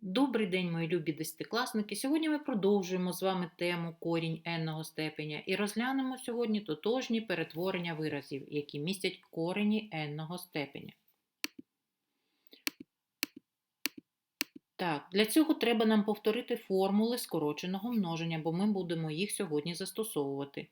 Добрий день, мої любі десятикласники. Сьогодні ми продовжуємо з вами тему корінь n степеня і розглянемо сьогодні тотожні перетворення виразів, які містять корені n степеня. Так, для цього треба нам повторити формули скороченого множення, бо ми будемо їх сьогодні застосовувати.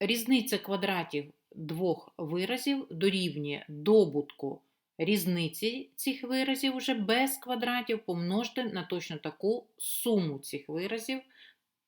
Різниця квадратів двох виразів дорівнює добутку різниці цих виразів вже без квадратів помножте на точно таку суму цих виразів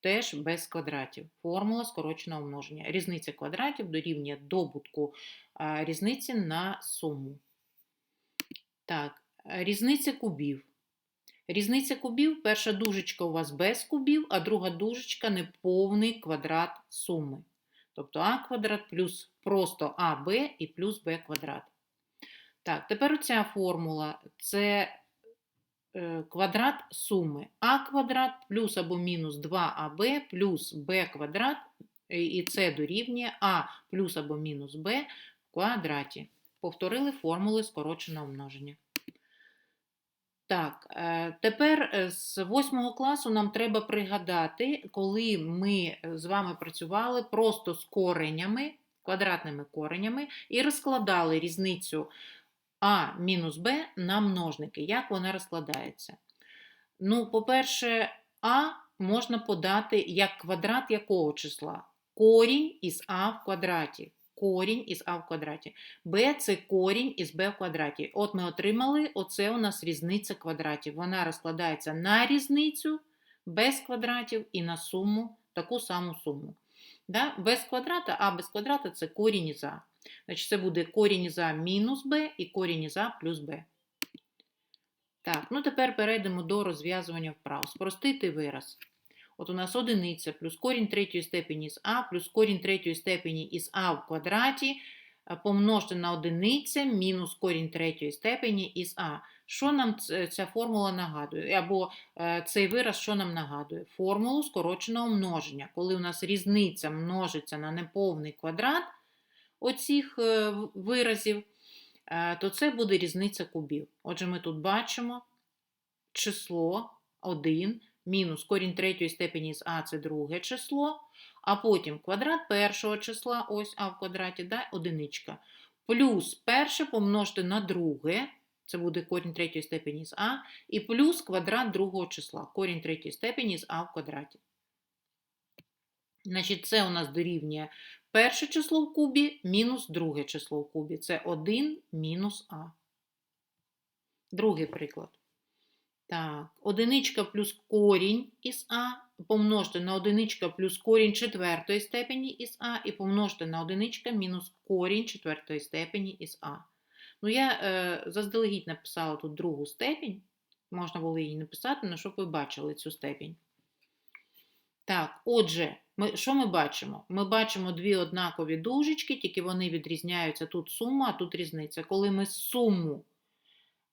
теж без квадратів. Формула скороченого множення. Різниця квадратів дорівнює добутку різниці на суму. Так, різниця кубів. Різниця кубів, перша дужечка у вас без кубів, а друга дужечка неповний квадрат суми. Тобто а квадрат плюс просто АБ і плюс Б квадрат. Так, тепер оця формула це е, квадрат суми а квадрат плюс або мінус 2аб плюс b квадрат, і це дорівнює а плюс або мінус b в квадраті. Повторили формули скороченого множення. Так, е, тепер е, з 8 класу нам треба пригадати, коли ми з вами працювали просто з коренями, квадратними коренями, і розкладали різницю а мінус Б на множники. Як вона розкладається? Ну, по-перше, А можна подати як квадрат якого числа? Корінь із А в квадраті. Корінь із А в квадраті. Б це корінь із Б в квадраті. От ми отримали, оце у нас різниця квадратів. Вона розкладається на різницю без квадратів і на суму, таку саму суму. Да? Без квадрата, а без квадрата це корінь із А. Значить, це буде корінь із А мінус Б і корінь із А плюс Б. Так, ну тепер перейдемо до розв'язування вправ. Спростити вираз. От у нас одиниця плюс корінь третьої степені з А, плюс корінь третьої степені із А в квадраті, помножити на одиниця мінус корінь третьої степені із А. Що нам ця формула нагадує? Або е, цей вираз, що нам нагадує? Формулу скороченого множення. Коли у нас різниця множиться на неповний квадрат, оцих е, виразів, е, то це буде різниця кубів. Отже, ми тут бачимо число 1 мінус корінь третьої степені з А це друге число, а потім квадрат першого числа, ось А в квадраті, да, одиничка. Плюс перше помножити на друге, це буде корінь третьої степені з А, і плюс квадрат другого числа, корінь третьої степені з А в квадраті. Значить, це у нас дорівнює перше число в кубі мінус друге число в кубі. Це 1 мінус А. Другий приклад. Так, одиничка плюс корінь із А помножте на одиничка плюс корінь четвертої степені із А, і помножте на одиничка мінус корінь четвертої степені із А. Ну, я е, заздалегідь написала тут другу степінь. Можна було її написати, але щоб ви бачили цю степінь. Так, отже, ми, що ми бачимо? Ми бачимо дві однакові дужечки, тільки вони відрізняються тут сума, а тут різниця. Коли ми суму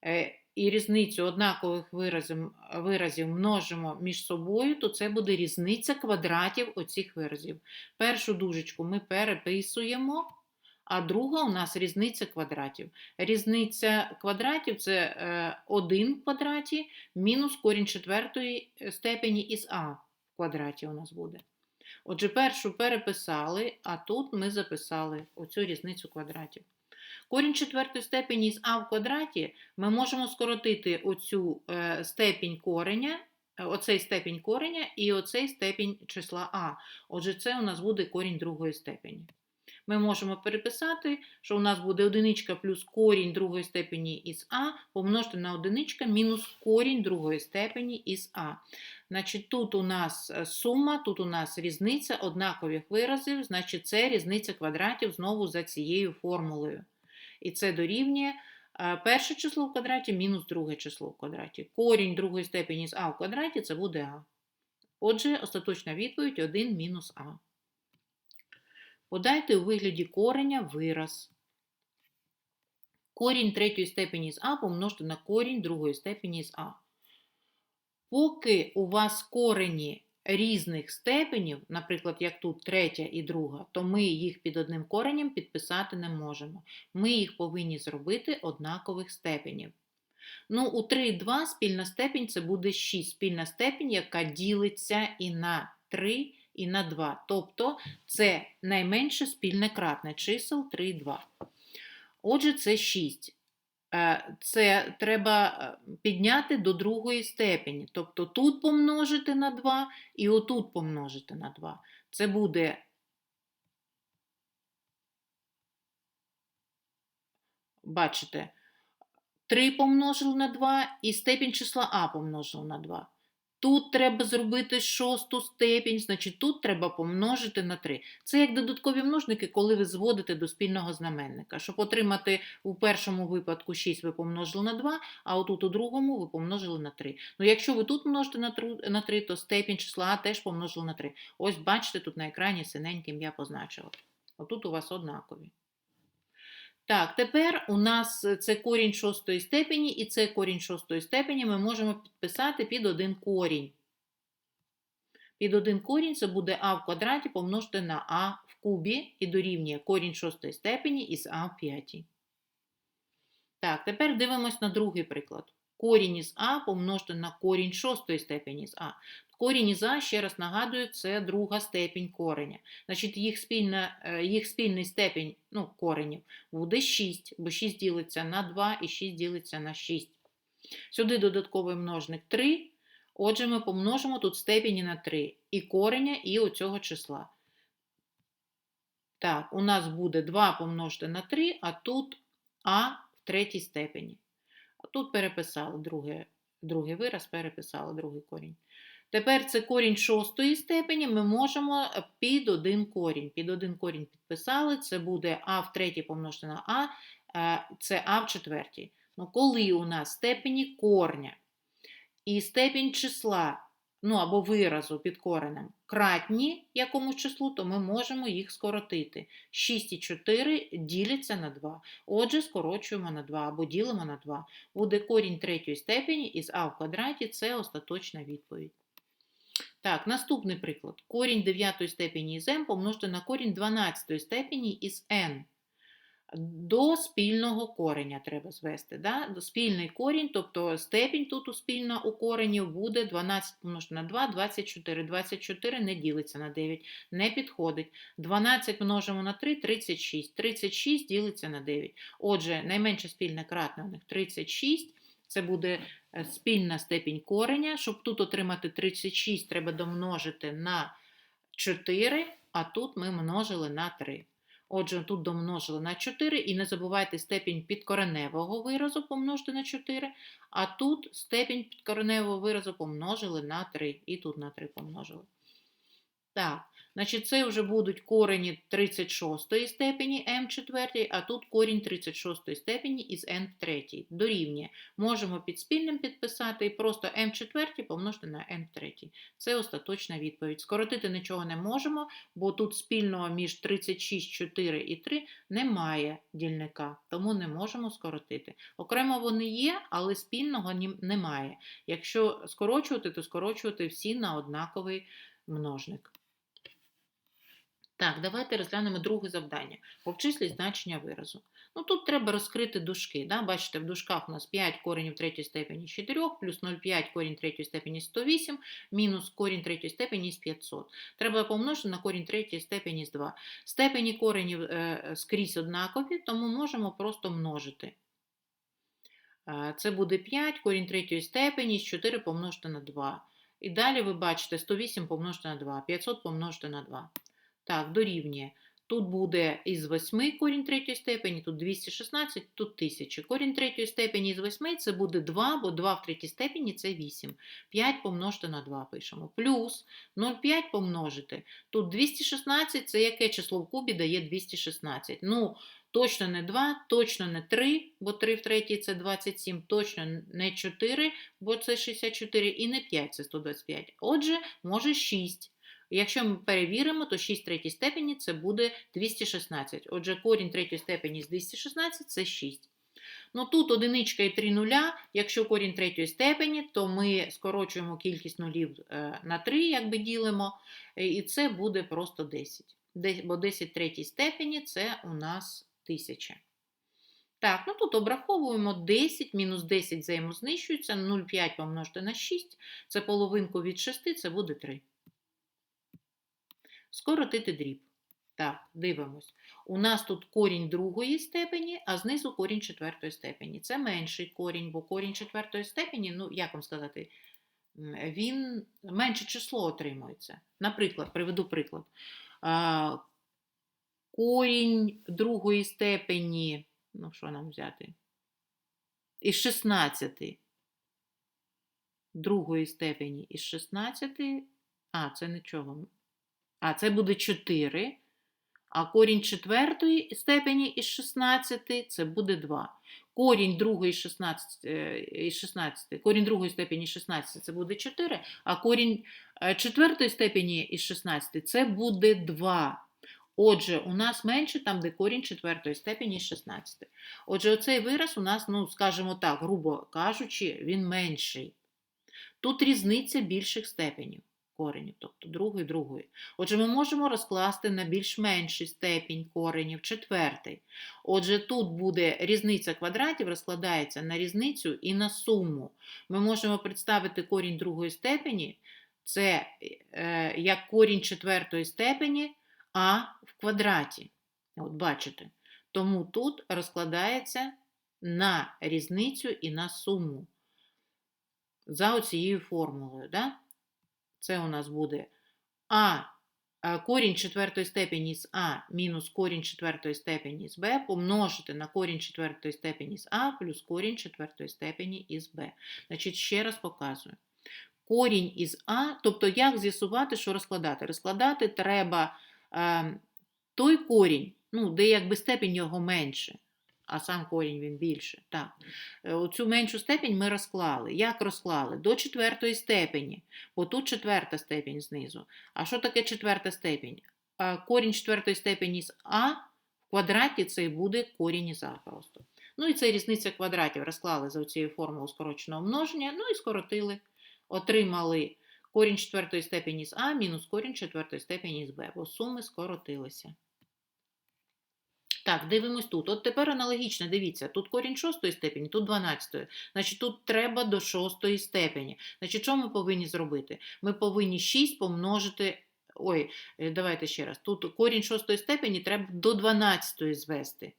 е, і різницю однакових виразів, виразів множимо між собою, то це буде різниця квадратів оцих виразів. Першу дужечку ми переписуємо, а друга у нас різниця квадратів. Різниця квадратів це 1 в квадраті мінус корінь четвертої степені із А квадраті у нас буде. Отже, першу переписали, а тут ми записали оцю різницю квадратів. Корінь четвертої степені з А в квадраті ми можемо скоротити оцю е, степінь кореня, е, оцей степінь кореня і оцей степінь числа А. Отже, це у нас буде корінь другої степені. Ми можемо переписати, що у нас буде одиничка плюс корінь другої степені із А помножити на одиничка мінус корінь другої степені із А. Значить, Тут у нас е, сума, тут у нас різниця однакових виразів, значить, це різниця квадратів знову за цією формулою. І це дорівнює е, перше число в квадраті мінус друге число в квадраті. Корінь другої степені з А в квадраті це буде А. Отже, остаточна відповідь 1 мінус А. Подайте у вигляді кореня вираз. Корінь третьої степені з А помножте на корінь другої степені з А. Поки у вас корені різних степенів, наприклад, як тут третя і друга, то ми їх під одним коренем підписати не можемо. Ми їх повинні зробити однакових степенів. Ну, у 3 і 2 спільна степінь це буде 6. Спільна степінь, яка ділиться і на 3, і на 2. Тобто це найменше спільне кратне чисел 3 і 2. Отже, це 6. Е, Це треба е, підняти до другої степені. Тобто тут помножити на 2 і отут помножити на 2. Це буде бачите, 3 помножили на 2 і степінь числа А помножили на 2. Тут треба зробити шосту степінь, значить тут треба помножити на 3. Це як додаткові множники, коли ви зводите до спільного знаменника. Щоб отримати у першому випадку 6 ви помножили на 2, а отут у другому ви помножили на 3. Ну, якщо ви тут множите на 3, то степінь числа теж помножили на 3. Ось бачите, тут на екрані синеньким я позначила. Отут у вас однакові. Так, тепер у нас це корінь шостої степені, і це корінь шостої степені ми можемо підписати під один корінь. Під один корінь це буде а в квадраті помножити на а в кубі і дорівнює корінь шостої степені із а в п'ятій. Так, тепер дивимось на другий приклад. Корінь із а помножити на корінь шостої степені з а. Корінь із а, ще раз нагадую, це друга степінь кореня. Значить, їх, спільна, е, їх спільний степінь ну, коренів буде 6, бо 6 ділиться на 2 і 6 ділиться на 6. Сюди додатковий множник 3. Отже, ми помножимо тут степені на 3 і кореня, і оцього числа. Так, у нас буде 2 помножити на 3, а тут а в третій степені. Тут переписали другий, другий вираз, переписали другий корінь. Тепер це корінь шостої степені ми можемо під один корінь. Під один корінь підписали, це буде а в третій помножити на а, е, це а в четвертій. Ну, коли у нас степені корня і степінь числа, ну або виразу під коренем, кратні якомусь числу, то ми можемо їх скоротити. 6 і 4 діляться на 2. Отже, скорочуємо на 2 або ділимо на 2. Буде корінь третьої степені із а в квадраті це остаточна відповідь. Так, наступний приклад. Корінь 9 степені із m помножити на корінь 12 степені із n. До спільного кореня треба звести. Да? Спільний корінь, тобто степінь тут у спільна у коренів буде 12 помножити на 2, 24. 24 не ділиться на 9, не підходить. 12 множимо на 3, 36. 36 ділиться на 9. Отже, найменше спільне кратне у них 36. Це буде е, спільна степінь кореня. Щоб тут отримати 36, треба домножити на 4, а тут ми множили на 3. Отже, тут домножили на 4, і не забувайте степінь підкореневого виразу помножити на 4, а тут степінь підкореневого виразу помножили на 3, і тут на 3 помножили. Так, значить, це вже будуть корені 36 степені m4, а тут корінь 36 степені із n3. Дорівнює. Можемо під спільним підписати і просто m4 помножити на n3. Це остаточна відповідь. Скоротити нічого не можемо, бо тут спільного між 36, 4 і 3 немає дільника, тому не можемо скоротити. Окремо вони є, але спільного немає. Якщо скорочувати, то скорочувати всі на однаковий множник. Так, давайте розглянемо друге завдання. Обчисліть значення виразу. Ну, Тут треба розкрити дужки. Да? Бачите, в дужках у нас 5 коренів третьої степені з 4, плюс 0,5 корінь третьої степені з 108, мінус корінь третьої степені з 500. Треба помножити на корінь третьої степені з 2. Степені коренів е, скрізь однакові, тому можемо просто множити. Е, це буде 5 корінь третьої степені з 4 помножити на 2. І далі ви бачите 108 помножити на 2, 500 помножити на 2. Так, дорівнює. Тут буде із 8 корінь третьої степені, тут 216, тут 1000. Корінь третьої степені із 8 це буде 2, бо 2 в третій степені це 8. 5 помножити на 2 пишемо. Плюс 0,5 помножити. Тут 216 це яке число в кубі дає 216. Ну, точно не 2, точно не 3, бо 3 в третій це 27, точно не 4, бо це 64, і не 5 це 125. Отже, може 6. Якщо ми перевіримо, то 6 третій степені це буде 216. Отже, корінь третьої степені з 216 це 6. Ну тут одиничка і 3 нуля. Якщо корінь третьої степені, то ми скорочуємо кількість нулів е, на 3, якби ділимо, е, і це буде просто 10. Бо 10 третій степені це у нас 1000. Так, ну тут обраховуємо 10, мінус 10 взаємознищується, 0,5 помножити на 6, це половинку від 6, це буде 3. Скоротити дріб. Так, дивимось. У нас тут корінь другої степені, а знизу корінь четвертої степені. Це менший корінь, бо корінь четвертої степені, ну, як вам сказати, він менше число отримується. Наприклад, приведу приклад. Корінь другої степені, ну, що нам взяти? Із 16 другої степені із 16, а, це нічого. А, це буде 4. А корінь четвертої степені із 16 це буде 2. Корінь другої 16, е, із 16, корінь другої степені 16 це буде 4, а корінь е, четвертої степені із 16 це буде 2. Отже, у нас менше там, де корінь четвертої степені із 16. Отже, оцей вираз у нас, ну, скажімо так, грубо кажучи, він менший. Тут різниця більших степенів коренів, тобто другої, другої. Отже, ми можемо розкласти на більш менший степінь коренів, четвертий. Отже, тут буде різниця квадратів, розкладається на різницю і на суму. Ми можемо представити корінь другої степені, це е, як корінь четвертої степені, а в квадраті. От бачите. Тому тут розкладається на різницю і на суму. За оцією формулою. Да? Це у нас буде А е, корінь четвертої степені з А мінус корінь четвертої степені з Б помножити на корінь четвертої степені з А плюс корінь четвертої степені із Б. Значить, ще раз показую. Корінь із А, тобто як з'ясувати, що розкладати? Розкладати треба е, той корінь, ну, де якби степінь його менше, а сам корінь він більше. Так. Е, Оцю меншу степінь ми розклали. Як розклали? До четвертої степені, бо тут четверта степінь знизу. А що таке четверта степінь? Корінь четвертої степені з А в квадраті це і буде корінь із А просто. Ну і це різниця квадратів. Розклали за цією формулою скороченого множення, ну і скоротили. Отримали корінь четвертої степені з А мінус корінь четвертої степені з Б, бо суми скоротилися. Так, дивимось тут. От тепер аналогічно, дивіться, тут корінь шостої степені, тут 12. Значить, тут треба до шостої степені. Значить, що ми повинні зробити? Ми повинні 6 помножити. Ой, е, давайте ще раз. Тут корінь шостої степені треба до 12 звести.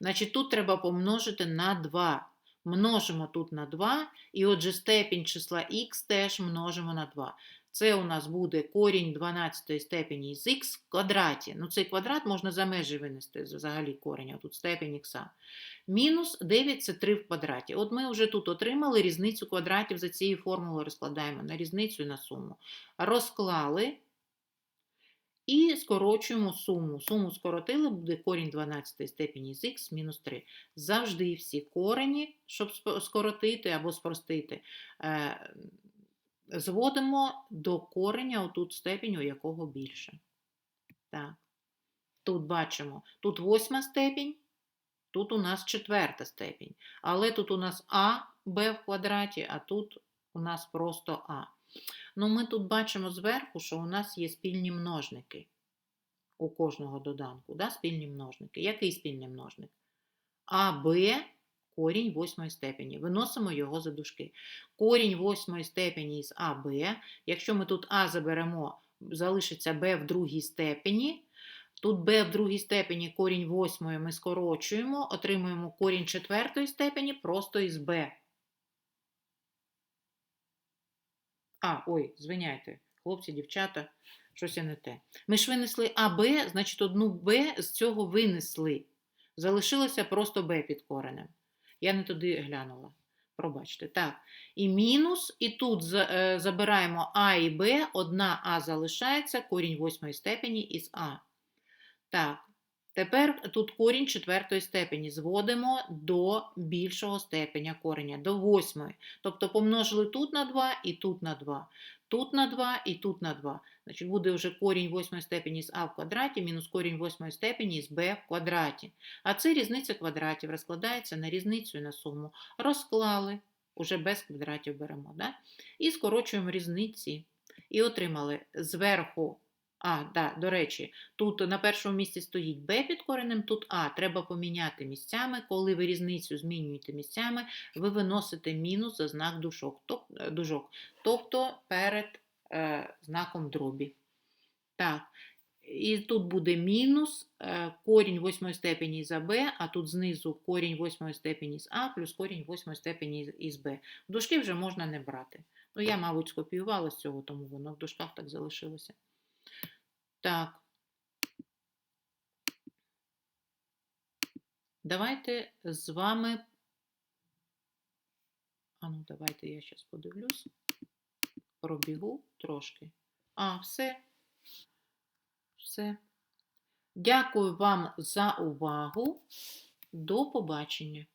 Значить, тут треба помножити на 2. Множимо тут на 2, і отже, степінь числа х теж множимо на 2. Це у нас буде корінь 12 степені з х в квадраті. Ну, цей квадрат можна за межі винести взагалі корінь, тут степень х. Мінус 9 це 3 в квадраті. От ми вже тут отримали різницю квадратів за цією формулою розкладаємо на різницю і на суму. Розклали і скорочуємо суму. Суму скоротили, буде корінь 12 степені з х мінус 3. Завжди всі корені, щоб скоротити або спростити, е, зводимо до кореня отут степінь, у якого більше. Так. Тут бачимо, тут восьма степінь, тут у нас четверта степінь. Але тут у нас А, Б в квадраті, а тут у нас просто А. Ну, ми тут бачимо зверху, що у нас є спільні множники у кожного доданку. Да? Спільні множники. Який спільний множник? АБ корінь восьмої степені. Виносимо його за дужки. Корінь восьмої степені з АБ. Якщо ми тут А заберемо, залишиться Б в другій степені. Тут b в другій степені корінь восьмої ми скорочуємо, отримуємо корінь четвертої степені просто із b. А, ой, звиняйте, хлопці, дівчата, щось я не те. Ми ж винесли АБ, значить, одну b з цього винесли. Залишилося просто b під коренем. Я не туди глянула. Пробачте. Так. І мінус, і тут е, забираємо А і Б, одна А залишається, корінь восьмої степені із А. Так. Тепер тут корінь четвертої степені зводимо до більшого степеня кореня, до восьмої. Тобто помножили тут на 2 і тут на 2. Тут на 2 і тут на 2. Значить, буде вже корінь восьмої степені з а в квадраті мінус корінь восьмої степені з b в квадраті. А це різниця квадратів розкладається на різницю і на суму. Розклали, уже без квадратів беремо. Да? І скорочуємо різниці. І отримали зверху А, да, до речі, тут на першому місці стоїть b під коренем, тут а. Треба поміняти місцями. Коли ви різницю змінюєте місцями, ви виносите мінус за знак дужок, тоб, е, дужок тобто перед е, знаком дробі. Так. І тут буде мінус е, корінь восьмої степені за b, а тут знизу корінь восьмої степені з а плюс корінь восьмої степені із b. Дужки вже можна не брати. Ну, я, мабуть, скопіювала з цього, тому воно в дужках так залишилося. Так. Давайте з вами. А ну, давайте я зараз подивлюсь. Пробігу трошки. А, все. Все. Дякую вам за увагу. До побачення.